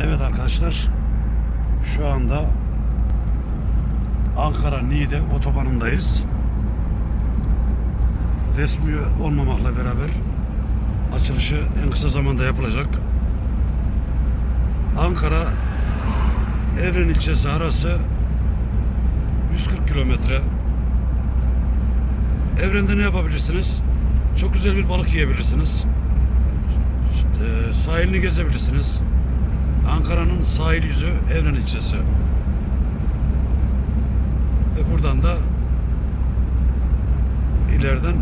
Evet arkadaşlar. Şu anda Ankara Niğde otobanındayız. Resmi olmamakla beraber açılışı en kısa zamanda yapılacak. Ankara Evren ilçesi arası 140 kilometre. Evren'de ne yapabilirsiniz? Çok güzel bir balık yiyebilirsiniz. Eee, sahilini gezebilirsiniz. Ankara'nın sahil yüzü Evren ilçesi. Ve buradan da ileriden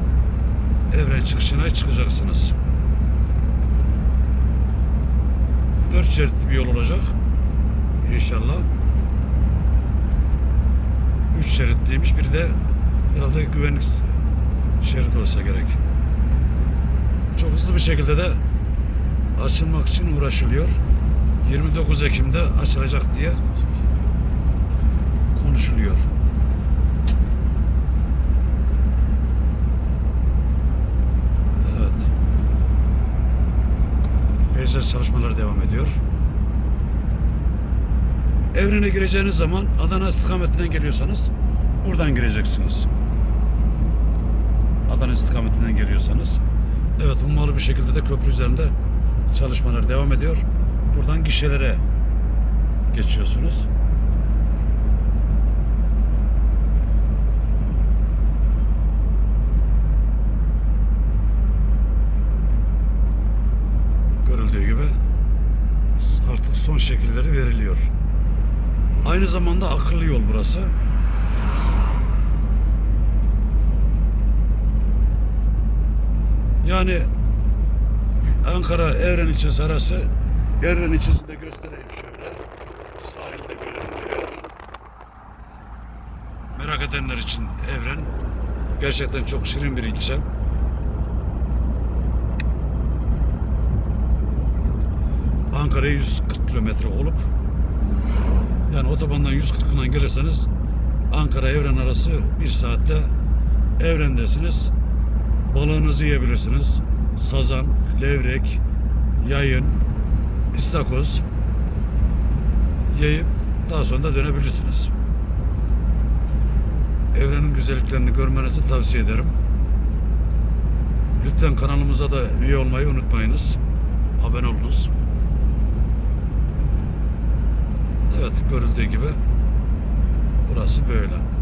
Evren çıkışına çıkacaksınız. Dört şeritli bir yol olacak. İnşallah. Üç şeritliymiş. Bir de herhalde güvenlik şerit olsa gerek. Çok hızlı bir şekilde de açılmak için uğraşılıyor. 29 Ekim'de açılacak diye konuşuluyor. Evet. Peyzaj çalışmaları devam ediyor. Evrene gireceğiniz zaman Adana istikametinden geliyorsanız buradan gireceksiniz. Adana istikametinden geliyorsanız. Evet ummalı bir şekilde de köprü üzerinde çalışmalar devam ediyor. Buradan gişelere geçiyorsunuz. Görüldüğü gibi artık son şekilleri veriliyor. Aynı zamanda akıllı yol burası. Yani Ankara Evren ilçesi arası Evren ilçesini de göstereyim şöyle. Sahilde görünüyor. Merak edenler için Evren gerçekten çok şirin bir ilçe. Ankara'ya 140 kilometre olup yani otobandan 140'dan gelirseniz Ankara Evren arası bir saatte Evren'desiniz. Balığınızı yiyebilirsiniz. Sazan, levrek, yayın, istakoz yiyip daha sonra da dönebilirsiniz. Evrenin güzelliklerini görmenizi tavsiye ederim. Lütfen kanalımıza da üye olmayı unutmayınız. Abone olunuz. Evet görüldüğü gibi burası böyle.